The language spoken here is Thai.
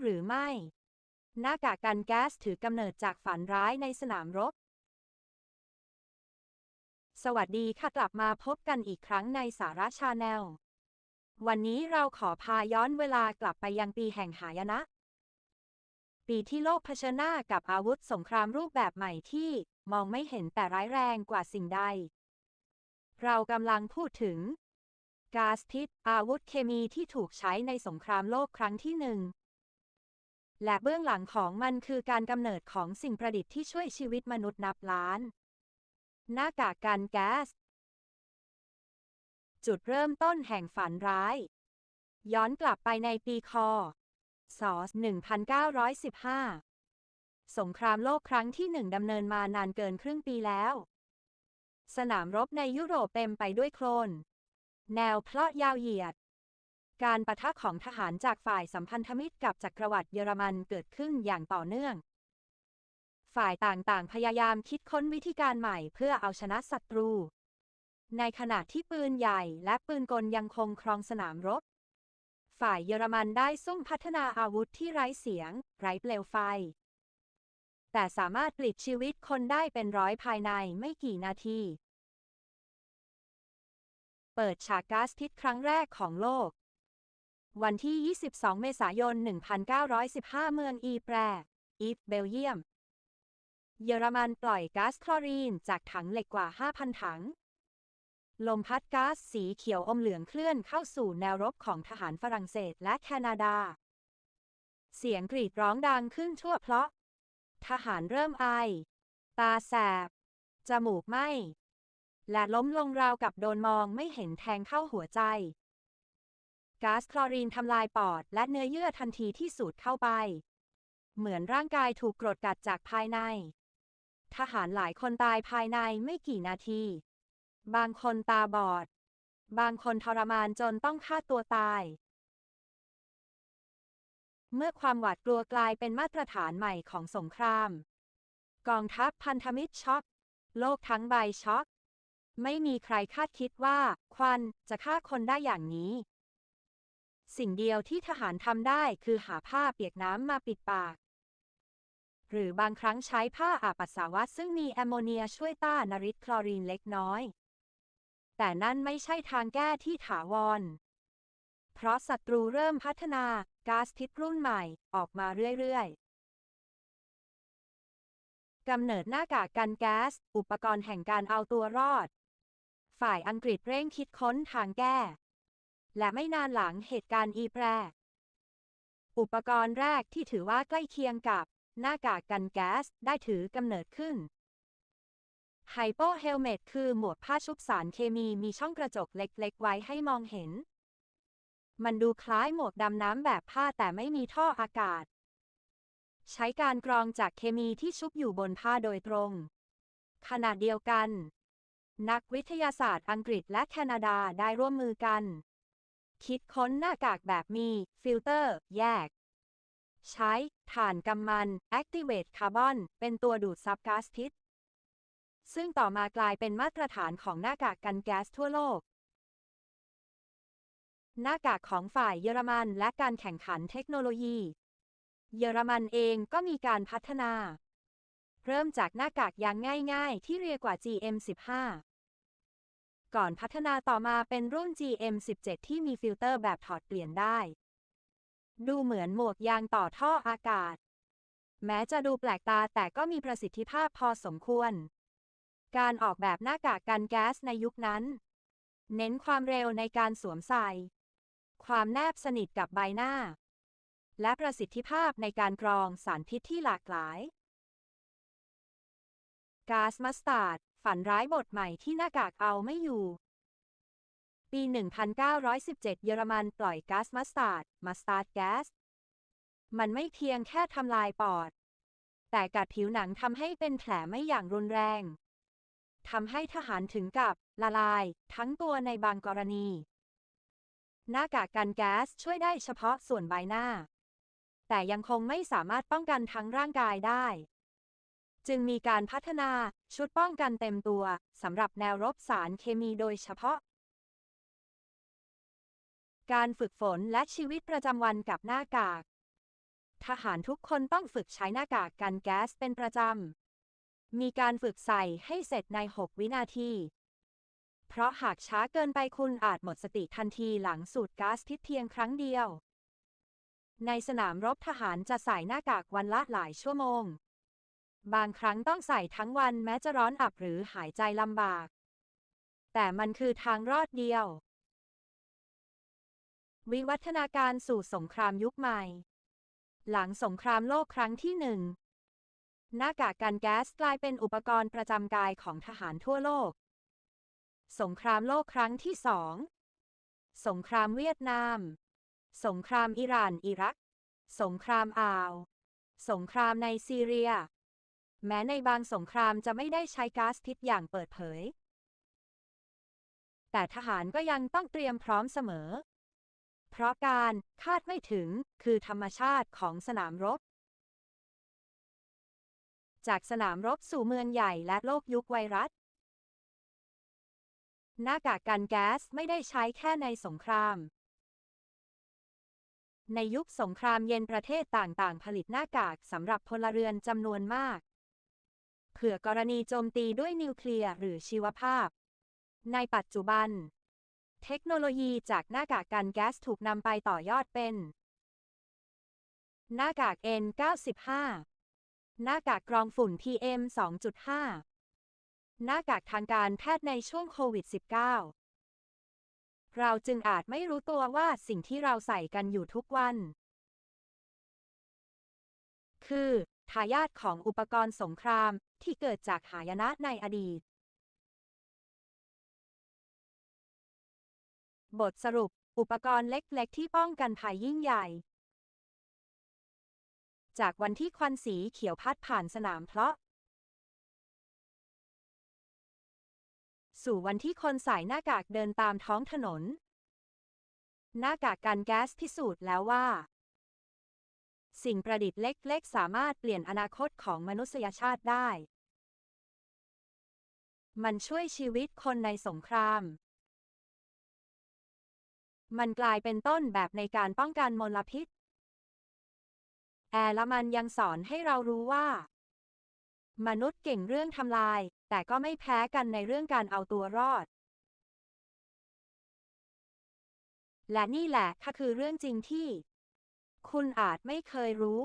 หรือไม่ หน้ากากกันแก๊สถือกำเนิดจากฝันร้ายในสนามรบ สวัสดีค่ะกลับมาพบกันอีกครั้งในสาระชาแนล วันนี้เราขอพาย้อนเวลากลับไปยังปีแห่งหายนะ ปีที่โลกเผชิญหน้ากับอาวุธสงครามรูปแบบใหม่ที่มองไม่เห็นแต่ร้ายแรงกว่าสิ่งใด เรากำลังพูดถึงก๊าซพิษอาวุธเคมีที่ถูกใช้ในสงครามโลกครั้งที่หนึ่ง และเบื้องหลังของมันคือการกำเนิดของสิ่งประดิษฐ์ที่ช่วยชีวิตมนุษย์นับล้าน หน้ากากกันแก๊ส จุดเริ่มต้นแห่งฝันร้าย ย้อนกลับไปในปีคศ1915 สงครามโลกครั้งที่หนึ่งดำเนินมานานเกินครึ่งปีแล้ว สนามรบในยุโรปเต็มไปด้วยโคลน แนวเพลาะยาวเหยียด การประทะของทหารจากฝ่ายสัมพันธมิตรกับจักรวรรดิเยอรมันเกิดขึ้นอย่างต่อเนื่อง ฝ่ายต่างๆ พยายามคิดค้นวิธีการใหม่เพื่อเอาชนะศัตรู ในขณะที่ปืนใหญ่และปืนกลยังคงครองสนามรบ ฝ่ายเยอรมันได้ซุ่มพัฒนาอาวุธที่ไร้เสียง ไร้เปลวไฟ แต่สามารถปลิดชีวิตคนได้เป็นร้อยภายในไม่กี่นาที เปิดฉากก๊าซพิษครั้งแรกของโลก วันที่ 22 เมษายน 1915 เมืองอีแปร อีฟเบลเยียม เยอรมันปล่อยก๊าซคลอรีนจากถังเหล็กกว่า 5,000 ถัง ลมพัดก๊าซสีเขียวอมเหลืองเคลื่อนเข้าสู่แนวรบของทหารฝรั่งเศสและแคนาดา เสียงกรีดร้องดังขึ้นทั่วเพราะ ทหารเริ่มไอ ตาแสบ จมูกไหมและล้มลงราวกับโดนมองไม่เห็นแทงเข้าหัวใจ ก๊าซคลอรีนทำลายปอด และเนื้อเยื่อทันทีที่สูดเข้าไป เหมือนร่างกายถูกกรดกัดจากภายใน ทหารหลายคนตายภายในไม่กี่นาที บางคนตาบอด บางคนทรมานจนต้องฆ่าตัวตาย เมื่อความหวาดกลัวกลายเป็นมาตรฐานใหม่ของสงคราม กองทัพพันธมิตรช็อก โลกทั้งใบช็อกไม่มีใครคาดคิดว่า ควันจะฆ่าคนได้อย่างนี้ สิ่งเดียวที่ทหารทำได้คือหาผ้าเปียกน้ำมาปิดปาก หรือบางครั้งใช้ผ้าอาบปัสสาวะซึ่งมีแอมโมเนียช่วยต้านฤทธิ์คลอรีนเล็กน้อย แต่นั่นไม่ใช่ทางแก้ที่ถาวร เพราะศัตรูเริ่มพัฒนาก๊าซพิษรุ่นใหม่ออกมาเรื่อยๆกำเนิดหน้ากากกันแก๊ส อุปกรณ์แห่งการเอาตัวรอด ฝ่ายอังกฤษเร่งคิดค้นทางแก้ และไม่นานหลังเหตุการณ์อีแปร อุปกรณ์แรกที่ถือว่าใกล้เคียงกับหน้ากากกันแก๊สได้ถือกำเนิดขึ้นไฮโปเฮลเมตคือหมวกผ้าชุบสารเคมีมีช่องกระจกเล็กๆ ไว้ให้มองเห็น มันดูคล้ายหมวกดำน้ำแบบผ้าแต่ไม่มีท่ออากาศ ใช้การกรองจากเคมีที่ชุบอยู่บนผ้าโดยตรง ขณะเดียวกัน นักวิทยาศาสตร์อังกฤษและแคนาดาได้ร่วมมือกัน คิดค้นหน้ากากแบบมี ฟิลเตอร์ แยก ใช้ถ่านกำมัน Activate Carbon เป็นตัวดูดซับก๊าซพิษ ซึ่งต่อมากลายเป็นมาตรฐานของหน้ากากกันแก๊สทั่วโลก หน้ากากของฝ่ายเยอรมันและการแข่งขันเทคโนโลยี เยอรมันเองก็มีการพัฒนา เริ่มจากหน้ากากยางง่าย ๆ ที่เรียกว่า GM15 ก่อนพัฒนาต่อมาเป็นรุ่น GM17 ที่มีฟิลเตอร์แบบถอดเปลี่ยนได้ ดูเหมือนหมวกยางต่อท่ออากาศ แม้จะดูแปลกตาแต่ก็มีประสิทธิภาพพอสมควร การออกแบบหน้ากากกันแก๊สในยุคนั้น เน้นความเร็วในการสวมใส่ ความแนบสนิทกับใบหน้า และประสิทธิภาพในการกรองสารพิษที่หลากหลายก๊าซมัสตาร์ด ฝันร้ายบทใหม่ที่หน้ากากเอาไม่อยู่ ปี 1917 เยอรมันปล่อยก๊าซมัสตาร์ดมัสตาร์ดแก๊ส มันไม่เพียงแค่ทำลายปอด แต่กัดผิวหนังทำให้เป็นแผลไม่อย่างรุนแรงทำให้ทหารถึงกับละลาย ทั้งตัวในบางกรณี หน้ากากกันแก๊สช่วยได้เฉพาะส่วนใบหน้า แต่ยังคงไม่สามารถป้องกันทั้งร่างกายได้ จึงมีการพัฒนาชุดป้องกันเต็มตัวสำหรับแนวรบสารเคมีโดยเฉพาะ การฝึกฝนและชีวิตประจำวันกับหน้ากาก ทหารทุกคนต้องฝึกใช้หน้ากากกันแก๊สเป็นประจำ มีการฝึกใส่ให้เสร็จใน 6 วินาที เพราะหากช้าเกินไปคุณอาจหมดสติทันทีหลังสูดก๊าซพิษเพียงครั้งเดียว ในสนามรบทหารจะใส่หน้ากากวันละหลายชั่วโมง บางครั้งต้องใส่ทั้งวันแม้จะร้อนอับหรือหายใจลำบาก แต่มันคือทางรอดเดียว วิวัฒนาการสู่สงครามยุคใหม่ หลังสงครามโลกครั้งที่หนึ่งหน้ากากกันแก๊สกลายเป็นอุปกรณ์ประจำกายของทหารทั่วโลก สงครามโลกครั้งที่สอง สงครามเวียดนาม สงครามอิหร่านอิรัก สงครามอ่าว สงครามในซีเรีย แม้ในบางสงครามจะไม่ได้ใช้ก๊าซพิษอย่างเปิดเผย แต่ทหารก็ยังต้องเตรียมพร้อมเสมอ เพราะการคาดไม่ถึงคือธรรมชาติของสนามรบ จากสนามรบสู่เมืองใหญ่และโลกยุคไวรัส หน้ากากกันแก๊สไม่ได้ใช้แค่ในสงคราม ในยุคสงครามเย็นประเทศต่างๆ ผลิตหน้ากากสำหรับพลเรือนจำนวนมาก เผื่อกรณีโจมตีด้วยนิวเคลียร์หรือชีวภาพ ในปัจจุบัน เทคโนโลยีจากหน้ากากกันแก๊สถูกนำไปต่อยอดเป็น หน้ากาก N95 หน้ากากกรองฝุ่น PM 2.5 หน้ากากทางการแพทย์ในช่วงโควิด -19 เราจึงอาจไม่รู้ตัวว่าสิ่งที่เราใส่กันอยู่ทุกวัน คือ ทายาทของอุปกรณ์สงครามที่เกิดจากหายนะในอดีต บทสรุป อุปกรณ์เล็กๆ ที่ป้องกันภัยยิ่งใหญ่ จากวันที่ควันสีเขียวพัดผ่านสนามเพลาะ สู่วันที่คนใส่หน้ากากเดินตามท้องถนน หน้ากากกันแก๊สพิสูจน์แล้วว่า สิ่งประดิษฐ์เล็กๆ สามารถเปลี่ยนอนาคตของมนุษยชาติได้ มันช่วยชีวิตคนในสงคราม มันกลายเป็นต้นแบบในการป้องกันมลพิษ แอร์ละมันยังสอนให้เรารู้ว่า มนุษย์เก่งเรื่องทำลาย แต่ก็ไม่แพ้กันในเรื่องการเอาตัวรอดและนี่แหละค่ะคือเรื่องจริงที่ คุณอาจไม่เคยรู้